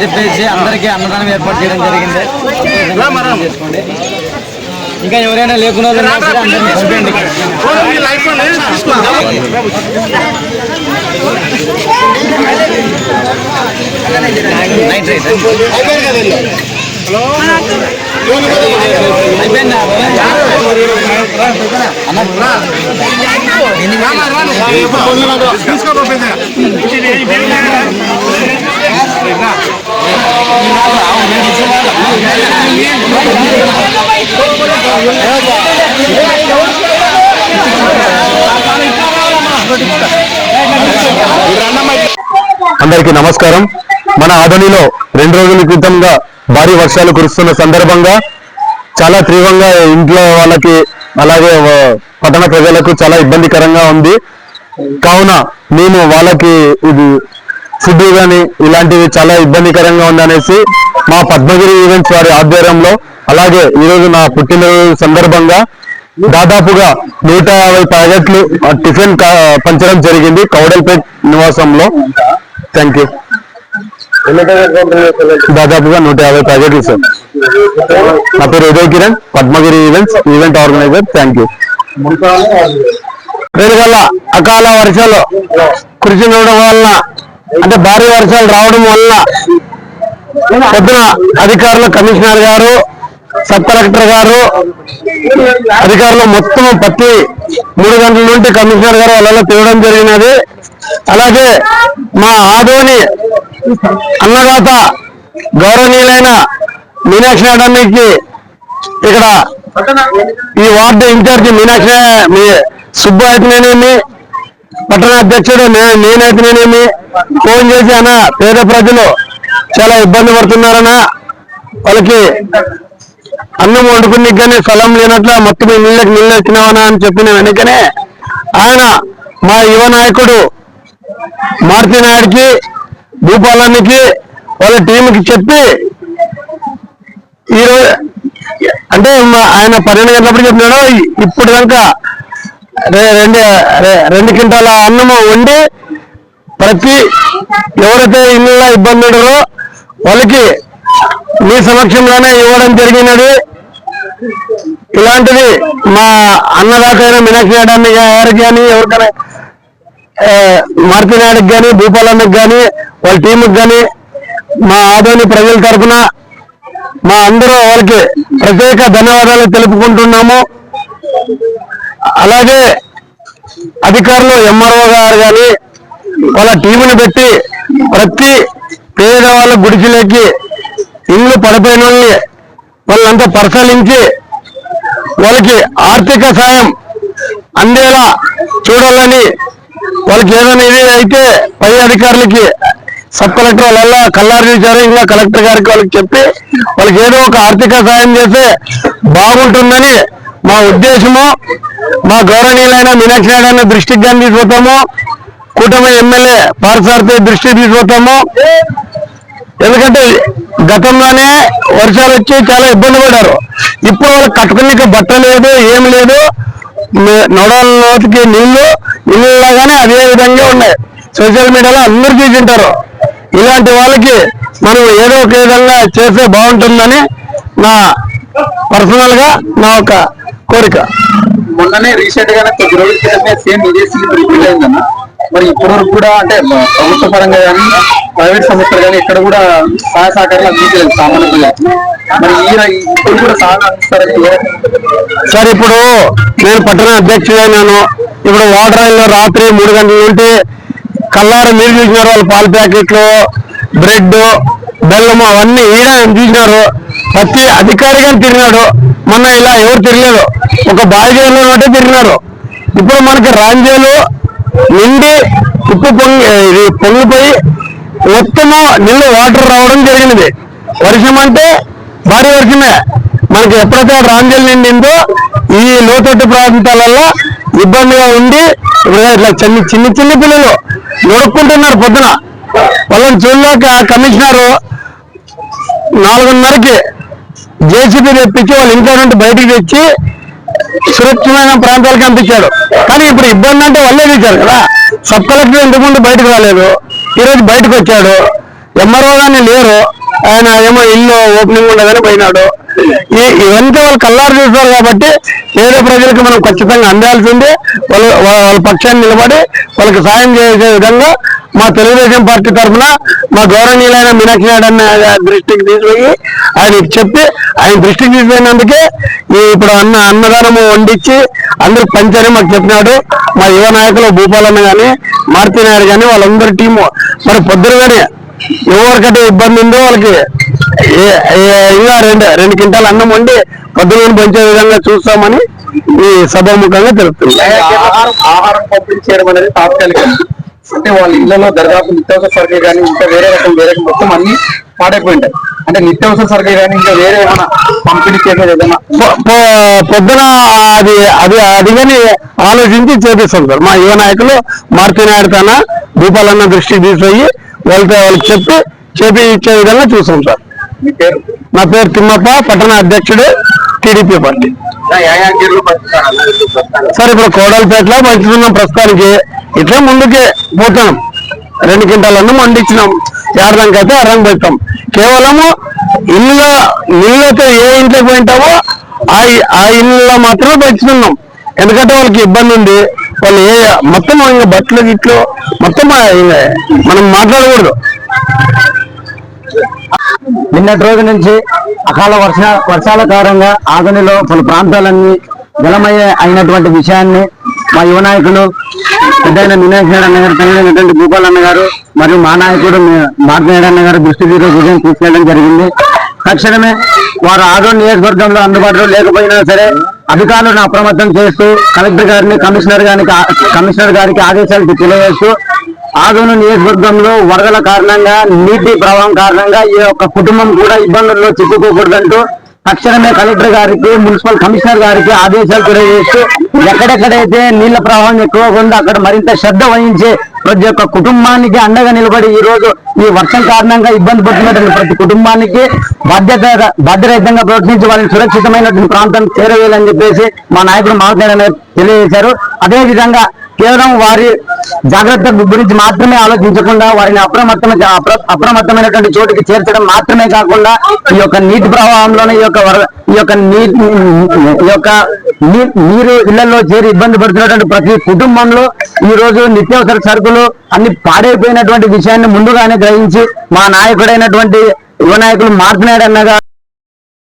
చెప్పేసి అందరికీ అన్నదానం ఏర్పాటు చేయడం జరిగింది చేసుకోండి ఇంకా ఎవరైనా లేకుండా ఉన్నా అందరికీ నమస్కారం. మన ఆదోనిలో రెండు రోజుల క్రితంగా భారీ వర్షాలు కురుస్తున్న సందర్భంగా చాలా తీవ్రంగా ఇంట్లో వాళ్ళకి అలాగే పట్టణ ప్రజలకు చాలా ఇబ్బందికరంగా ఉంది. కావున మేము వాళ్ళకి ఇది ఫుడ్ కానీ ఇలాంటివి చాలా ఇబ్బందికరంగా ఉందనేసి మా పద్మగిరి ఈవెంట్స్ వారి ఆధ్వర్యంలో అలాగే ఈరోజు నా పుట్టినరోజు సందర్భంగా దాదాపుగా నూట యాభై ప్యాకెట్లు టిఫిన్ పంచడం జరిగింది కౌడల్పేట్ నివాసంలో. థ్యాంక్ యూ దాదాపుగా నూట యాభై ప్యాకెట్లు సార్ నా పేరు Uday Kiran Padmagiri events event organiser thank you వేడి అకాల వర్షాలు కురిసినడం వలన అంటే భారీ వర్షాలు రావడం వలన పొద్దున అధికారులు కమిషనర్ గారు సబ్ కలెక్టర్ గారు అధికారులు మొత్తం ప్రతి మూడు గంటల నుండి కమిషనర్ గారు వాళ్ళలో తిరగడం జరిగినది. అలాగే మా ఆదోని అన్నదాత గౌరవనీయులైన మీనాక్షి నాయుడానికి ఇక్కడ ఈ వార్డు ఇన్ఛార్జి మీనాక్షి మీ సుబ్బు అయితేనేమి పట్టణ అధ్యక్షుడు నే- నేనైతేనేమి ఫోన్ చేసి అన్న పేద ప్రజలు చాలా ఇబ్బంది పడుతున్నారన్న వాళ్ళకి అన్నం వండుకునే కానీ స్థలం లేనట్ల మొత్తం ఈ నీళ్ళకి నీళ్ళు వచ్చినావనా అని చెప్పిన వెనుకనే ఆయన మా యువ నాయకుడు మారుతి నాయుడికి భూపాలానికి వాళ్ళ టీంకి చెప్పి ఈరోజు అంటే మా- ఆయన పన్నెండు గంటలప్పుడు చెప్పినాడు. ఇప్పుడు దాకా రెండు రెండు క్వింటాల అన్నము వండి ప్రతి ఎవరైతే ఇళ్ళ ఇబ్బంది ఉన్నారో వాళ్ళకి మీ సమక్షంలోనే ఇవ్వడం జరిగినది. ఇలాంటిది మా అన్నదాత అయిన మీనాక్షి నాయుడు గారికి కానీ ఎవరికైనా మారుతి నాయుడుకి కానీ భూపాలన్నకి కానీ వాళ్ళ టీంకి కానీ మా ఆదోని ప్రజల తరఫున మా అందరూ వారికి ప్రత్యేక ధన్యవాదాలు తెలుపుకుంటున్నాము. అలాగే అధికారులు ఎంఆర్ఓ గారు కానీ వాళ్ళ టీముని పెట్టి ప్రతి పేద వాళ్ళ గుడిసెలకి ఇల్లు పడిపోయిన వాళ్ళని వాళ్ళంతా పరిశీలించి వాళ్ళకి ఆర్థిక సాయం అందేలా చూడాలని వాళ్ళకి ఏదైనా ఇది అయితే పై అధికారులకి సబ్ కలెక్టర్ వాళ్ళ కల్లారు చేశారు. ఇంకా కలెక్టర్ గారికి వాళ్ళకి చెప్పి వాళ్ళకి ఏదో ఒక ఆర్థిక సాయం చేస్తే బాగుంటుందని మా ఉద్దేశము. మా గౌరవనీయులైన మీనాక్షి నాయుడు దృష్టికి కానీ తీసుకుపోతాము కూటమి ఎమ్మెల్యే పార్సార్థి దృష్టికి తీసుకుపోతాము ఎందుకంటే గతంలోనే వర్షాలు వచ్చి చాలా ఇబ్బంది పడ్డారు. ఇప్పుడు వాళ్ళు కట్టుకునే బట్ట లేదు ఏం లేదు. నొడల నీళ్ళు నీళ్ళలాగానే అదే విధంగా ఉన్నాయి. సోషల్ మీడియాలో అందరు చూసింటారు. ఇలాంటి వాళ్ళకి మనం ఏదో ఒక విధంగా చేస్తే బాగుంటుందని నా పర్సనల్గా నా ఒక కోరిక. మొన్ననే రీసెంట్ గానే కొద్ది రోజుల క్రితమే సేమ్ ఇదే సీన్ రిపీట్ మరి ఇప్పటి వరకు కూడా అంటే ప్రభుత్వ పరంగా కానీ ప్రైవేట్ సంస్థలు కానీ ఇక్కడ కూడా సహాయ సహకారాలు అందించలేదు సామాన్య మరి ఇప్పుడు కూడా సహాయం సార్ ఇప్పుడు నేను పట్టణ అధ్యక్షుడైనాను ఇప్పుడు వాటర్ ఆయిల్ రాత్రి మూడు గంటల నుండి కల్లారు మీరు చూసినారు వాళ్ళ పాల ప్యాకెట్లు బ్రెడ్ బెల్లము అవన్నీ ఈడ చూసినారు. ప్రతి అధికారి తిరిగినాడు. మొన్న ఇలా ఎవరు తిరగలేదు. ఒక బాయిజేలో ఉంటే తిరిగినారు. ఇప్పుడు మనకి రాంజేలు నిండి ఉప్పు పొంగి ఇది పొంగిపోయి మొత్తము నీళ్ళు వాటర్ రావడం జరిగినది వర్షం అంటే భారీ వర్షమే. మనకి ఎప్పుడైతే రాంజల్ నిండిందో ఈ లోతట్టు ప్రాంతాలలో ఇబ్బందిగా ఉండి ఇట్లా చిన్న చిన్న చిన్న పిల్లలు నడుక్కుంటున్నారు పొద్దున. వాళ్ళని చూడలేక కమిషనర్ నాలుగున్నరకి జేసీబీ తెప్పించి వాళ్ళ ఇంట్లో నుండి బయటికి తెచ్చి సురక్షితమైన ప్రాంతాలకు పంపించాడు కానీ ఇప్పుడు ఇబ్బంది అంటే వాళ్ళే తీశారు కదా. సబ్ కలెక్టర్ ఇంతకు ముందు బయటకు రాలేదు. ఈరోజు బయటకు వచ్చాడు. ఎంఆర్ఓ గాని లేరు. ఆయన ఏమో ఇల్లు ఓపెనింగ్ ఉండదని పోయినాడు. ఈ- ఇవంతా వాళ్ళు కల్లారు చూస్తారు కాబట్టి పేద ప్రజలకు మనం ఖచ్చితంగా అందాల్సిందే. వాళ్ళు వాళ్ళ వాళ్ళ పక్షాన్ని నిలబడి వాళ్ళకి సాయం చేసే విధంగా మా తెలుగుదేశం పార్టీ తరఫున మా గౌరవనీయులైన మీనాక్షి నాయుడు అన్న దృష్టికి తీసుకుపోయి ఆయనకి చెప్పి ఆయన దృష్టికి తీసుకుపోయినందుకే ఇప్పుడు అన్న అన్నదానము వండించి అందరూ పంచారని మాకు చెప్పినాడు. మా యువ నాయకులు భూపాలన్న కానీ మారుతి నాయుడు కానీ వాళ్ళందరి టీము. మరి పొద్దున కానీ ఎవరికంటే ఇబ్బంది ఉందో వాళ్ళకి ఏ- ఇంకా రెండు రెండు క్వింటాల అన్నం వండి పొద్దున పంచే విధంగా చూస్తామని ఈ సభాముఖంగా తెలుపుతుంది ఆహారం ఆహారం పంపిణీ చేయడం అనేది తాత్కాలికం. అంటే వాళ్ళ ఇళ్ళలో దర్దాపు నిత్యావసర సరుకులు కానీ ఇంకా వేరే రకం వేరే రకం మొత్తం అన్ని పాడైపోయి ఉంటాయి. అంటే నిత్యావసర సరుకులు కానీ ఇంకా వేరే ఏమైనా పంపిణీ చేసేది ఏదైనా? పొద్దున అది అది అది కానీ ఆలోచించి చేపిస్తాం సార్. మా యువ నాయకులు మారుతి నాయుడు తన భూపాలన్న దృష్టికి తీసుకుపోయి వాళ్ళతో వాళ్ళకి చెప్పి చేపి ఇచ్చే విధంగా చూస్తాం సార్. నా పేరు తిమ్మప్ప పట్టణ అధ్యక్షుడు టీడీపీ పార్టీ. సార్ ఇప్పుడు కోడలపేటలో పంచుతున్నాం ప్రస్తుతానికి. ఇట్లా ముందుకే పోతున్నాం రెండు క్వింటాలన్నీ వండించినాం ఏడదానికి అయితే అర్రం పెడతాం కేవలము ఇల్లు నీళ్ళతో ఏ ఇంట్లో పోయింటావో ఆ ఆ ఇల్లులో మాత్రమే పెంచుతున్నాం. ఎందుకంటే వాళ్ళకి ఇబ్బంది ఉంది. వాళ్ళు ఏ మొత్తం ఇంకా బట్టలు గిట్లు మొత్తం మనం మాట్లాడకూడదు. నిన్నటి రోజు నుంచి అకాల వర్ష వర్షాల కారణంగా ఆదనిలో పలు ప్రాంతాలన్నీ జలమయ అయినటువంటి విషయాన్ని మా యువ నాయకులు పెద్దయిన మీనాక్షి అన్న గారు తగినటువంటి భూపాల్ అన్న గారు మరియు మా నాయకుడు భారత అన్న గారు దృష్టి విజయం తీసుకెళ్ళడం జరిగింది. తక్షణమే వారు ఆరో నియోజకవర్గంలో అందుబాటులో లేకపోయినా సరే అధికారులను అప్రమత్తం చేస్తూ కలెక్టర్ గారిని కమిషనర్ గారికి కమిషనర్ గారికి ఆదేశాలు తెలియజేస్తూ ఆదోను నియోజకవర్గంలో వరదల కారణంగా నీటి ప్రవాహం కారణంగా ఈ యొక్క కుటుంబం కూడా ఇబ్బందుల్లో చిక్కుకోకూడదంటూ తక్షణమే కలెక్టర్ గారికి మున్సిపల్ కమిషనర్ గారికి ఆదేశాలు తెలియజేస్తూ ఎక్కడెక్కడైతే నీళ్ళ ప్రవాహం ఎక్కువగా ఉందో అక్కడ మరింత శ్రద్ధ వహించి ప్రతి ఒక్క కుటుంబానికి అండగా నిలబడి ఈ రోజు ఈ వర్షం కారణంగా ఇబ్బంది పడుతున్నటువంటి ప్రతి కుటుంబానికి బాధ్యత బాధ్యరహితంగా ప్రవర్తించి వాళ్ళని సురక్షితమైనటువంటి ప్రాంతం చేరవేయాలని చెప్పేసి మా నాయకుడు మాట్లాడారు తెలియజేశారు. అదే విధంగా కేవలం వారి జాగ్రత్త గురించి మాత్రమే ఆలోచించకుండా వారిని అప్రమత్తమ అప్రమత్తమైనటువంటి చోటుకి చేర్చడం మాత్రమే కాకుండా ఈ యొక్క నీటి ప్రవాహంలోనే ఈ యొక్క వర ఈ యొక్క ఈ యొక్క నీరు ఇళ్ళలో చేరి ఇబ్బంది పడుతున్నటువంటి ప్రతి కుటుంబంలో ఈ రోజు నిత్యావసర సరుకులు అన్ని పాడైపోయినటువంటి విషయాన్ని ముందుగానే గ్రహించి మా నాయకుడైనటువంటి యువ నాయకులు మార్చినాడు అన్నగా